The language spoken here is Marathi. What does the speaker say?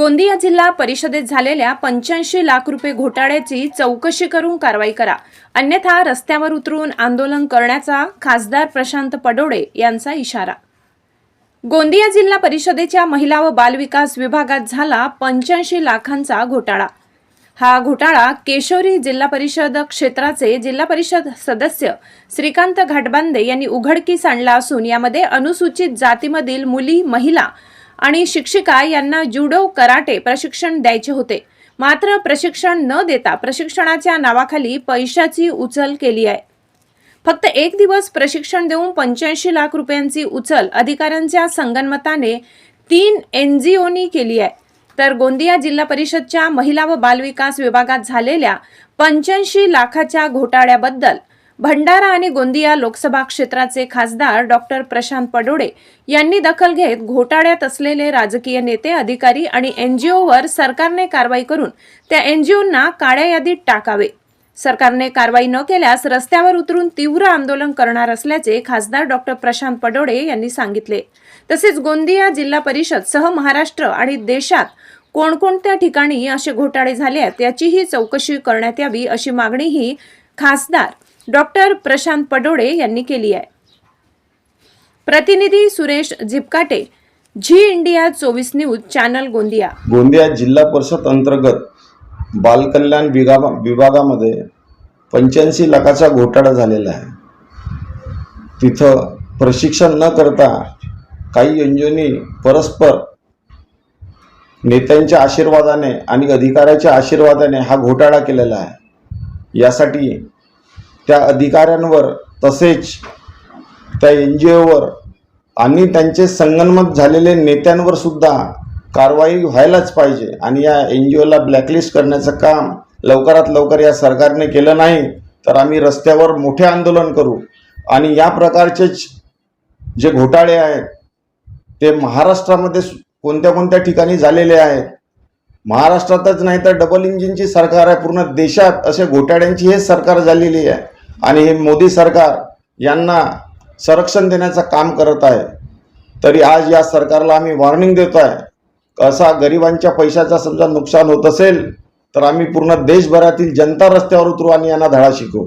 गोंदिया जिल्हा परिषदेत झालेल्या पंच्याऐंशी लाख रुपये घोटाळ्याची चौकशी करून कारवाई करा. अन्यथा रस्त्यावर उतरून आंदोलन करण्याचा खासदार प्रशांत पडोडे यांचा इशारा. गोंदिया जिल्हा परिषदेच्या महिला व बालविकास विभागात झाला पंच्याऐंशी लाखांचा घोटाळा. हा घोटाळा केशोरी जिल्हा परिषद क्षेत्राचे जिल्हा परिषद सदस्य श्रीकांत घाटबांदे यांनी उघडकीस आणला असून यामध्ये अनुसूचित जातीमधील मुली महिला आणि शिक्षिका यांना जुडो कराटे प्रशिक्षण द्यायचे होते. मात्र प्रशिक्षण न देता प्रशिक्षणाच्या नावाखाली पैशाची उचल केली आहे. फक्त एक दिवस प्रशिक्षण देऊन पंच्याऐंशी लाख रुपयांची उचल अधिकाऱ्यांच्या संगनमताने तीन एन जी ओनी केली आहे. तर गोंदिया जिल्हा परिषदच्या महिला व बालविकास विभागात झालेल्या पंच्याऐंशी लाखाच्या घोटाळ्याबद्दल भंडारा आणि गोंदिया लोकसभा क्षेत्राचे खासदार डॉक्टर प्रशांत पडोडे यांनी दखल घेत घोटाळ्यात असलेले राजकीय नेते अधिकारी आणि एनजीओवर सरकारने कारवाई करून त्या एनजीओंना काळ्या यादीत टाकावे. सरकारने कारवाई न केल्यास रस्त्यावर उतरून तीव्र आंदोलन करणार असल्याचे खासदार डॉक्टर प्रशांत पडोडे यांनी सांगितले. तसेच गोंदिया जिल्हा परिषद सह महाराष्ट्र आणि देशात कोणकोणत्या ठिकाणी असे घोटाळे झाले आहेत याचीही चौकशी करण्यात यावी अशी मागणीही खासदार डॉक्टर प्रशांत पडोळे यांनी केली आहे. प्रतिनिधी सुरेश झिपकाटे झी इंडिया चोवीस न्यूज चॅनल गोंदिया. गोंदिया जिल्हा परिषद अंतर्गत बालकल्याण विभाग विभागामध्ये पंच्याऐंशी लाखाचा घोटाळा झालेला आहे. तिथं प्रशिक्षण न करता काही एनजीओनी परस्पर नेत्यांच्या आशीर्वादाने आणि अधिकाऱ्याच्या आशीर्वादाने हा घोटाळा केलेला आहे. यासाठी त्या अधिकाऱ्यांवर तसेच त्या एन जी ओवर आणि त्यांचे संगनमत झालेले नेत्यांवर सुद्धा कारवाई व्हायलाच पाहिजे. आणि या एन जी ओला ब्लॅकलिस्ट करण्याचं काम लवकरात लवकर या सरकारने केलं नाही तर आम्ही रस्त्यावर मोठे आंदोलन करू. आणि या प्रकारचेच जे घोटाळे आहेत ते महाराष्ट्रामध्ये सु- कोणत्या कोणत्या ठिकाणी झालेले आहेत? महाराष्ट्रातच नाही तर डबल इंजिनची सरकार आहे पूर्ण देशात असे घोटाळ्यांची हेच सरकार झालेली आहे. आणि हे मोदी सरकार यांना संरक्षण देण्याचं काम करत आहे. तरी आज या सरकारला आम्ही वॉर्निंग देतो आहे असा गरिबांच्या पैशाचा समजा नुकसान होत असेल तर आम्ही पूर्ण देशभरातील जनता रस्त्यावर उतरू आणि यांना धडा शिकवू.